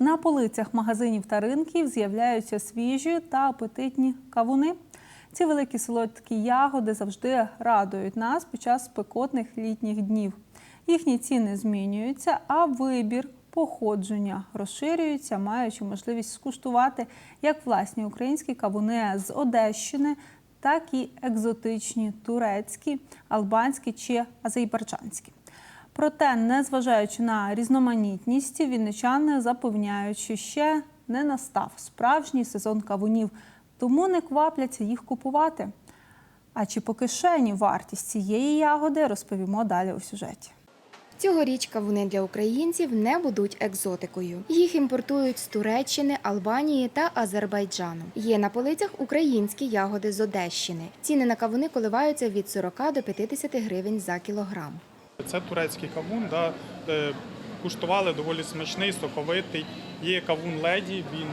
На полицях магазинів та ринків з'являються свіжі та апетитні кавуни. Ці великі солодкі ягоди завжди радують нас під час спекотних літніх днів. Їхні ціни змінюються, а вибір походження розширюється, маючи можливість скуштувати як власні українські кавуни з Одещини, так і екзотичні турецькі, албанські чи азербайджанські. Проте, незважаючи на різноманітність, вінничани запевняють, що ще не настав справжній сезон кавунів, тому не квапляться їх купувати. А чи по кишені вартість цієї ягоди розповімо далі у сюжеті. Цьогоріч кавуни для українців не будуть екзотикою. Їх імпортують з Туреччини, Албанії та Азербайджану. Є на полицях українські ягоди з Одещини. Ціни на кавуни коливаються від 40 до 50 гривень за кілограм. Це турецький кавун, да, куштували доволі смачний, соковитий. Є кавун леді, він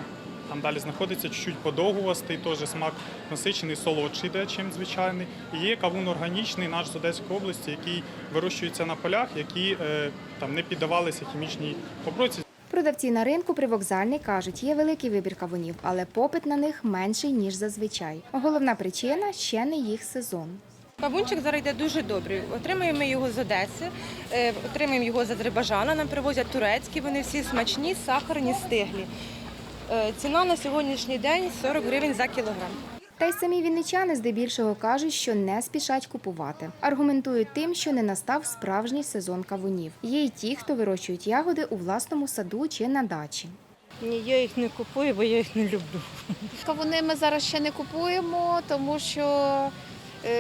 там далі знаходиться чуть-чуть подовгувастий, теж смак насичений, солодший, де, чим звичайний. І є кавун органічний, наш з Одеської області, який вирощується на полях, які е, там не піддавалися хімічній обробці. Продавці на ринку привокзальний кажуть, є великий вибір кавунів, але попит на них менший ніж зазвичай. Головна причина ще не їх сезон. Кавунчик зараз йде дуже добрий. Отримуємо його з Одеси, е, отримуємо його з Азербайджану, нам привозять турецькі, вони всі смачні, сахарні, стиглі. Е, Ціна на сьогоднішній день 40 гривень за кілограм. Та й самі вінничани здебільшого кажуть, що не спішать купувати. Аргументують тим, що не настав справжній сезон кавунів. Є й ті, хто вирощують ягоди у власному саду чи на дачі. Ні, я їх не купую, бо я їх не люблю. Кавуни ми зараз ще не купуємо, тому що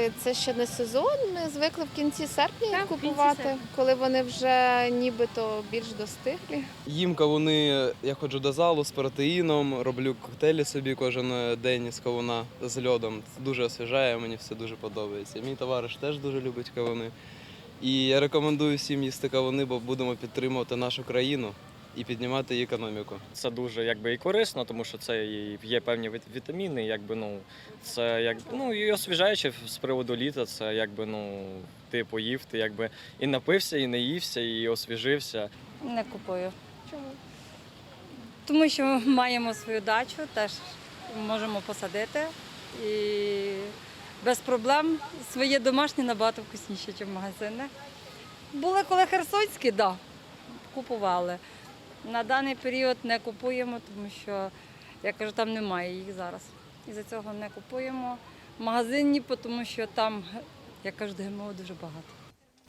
е, це ще не сезон. Ми звикли в кінці серпня їх купувати, серпня. коли вони вже нібито більш достиглі. Їм кавуни, я ходжу до залу з протеїном, роблю коктейлі собі кожен день з кавуна з льодом. Це дуже освіжає, мені все дуже подобається. Мій товариш теж дуже любить кавуни. І я рекомендую всім їсти кавуни, бо будемо підтримувати нашу країну і піднімати її економіку. Це дуже якби і корисно, тому що це і є певні вітаміни. Якби ну це як ну і освіжаюче з приводу літа. Це якби ну ти поїв, ти якби і напився, і наївся, і освіжився. Не купую. Чому? Тому що маємо свою дачу, теж можемо посадити. І без проблем своє домашнє набагато вкусніше, ніж магазини. Були коли херсонські, так, да, купували. На даний період не купуємо, тому що, я кажу, там немає їх зараз. І за цього не купуємо. Магазинні, тому що там, я кажу, ГМО дуже багато.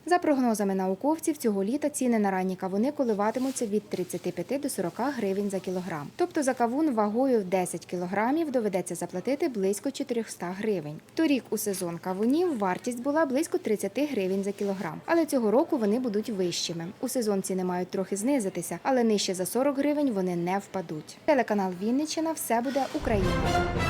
За прогнозами науковців, цього літа ціни на ранні кавуни коливатимуться від 35 до 40 гривень за кілограм. Тобто за кавун вагою в 10 кілограмів доведеться заплатити близько 400 гривень. Торік у сезон кавунів вартість була близько 30 гривень за кілограм, але цього року вони будуть вищими. У сезон ціни мають трохи знизитися, але нижче за 40 гривень вони не впадуть. Телеканал Вінниччина все буде Україна.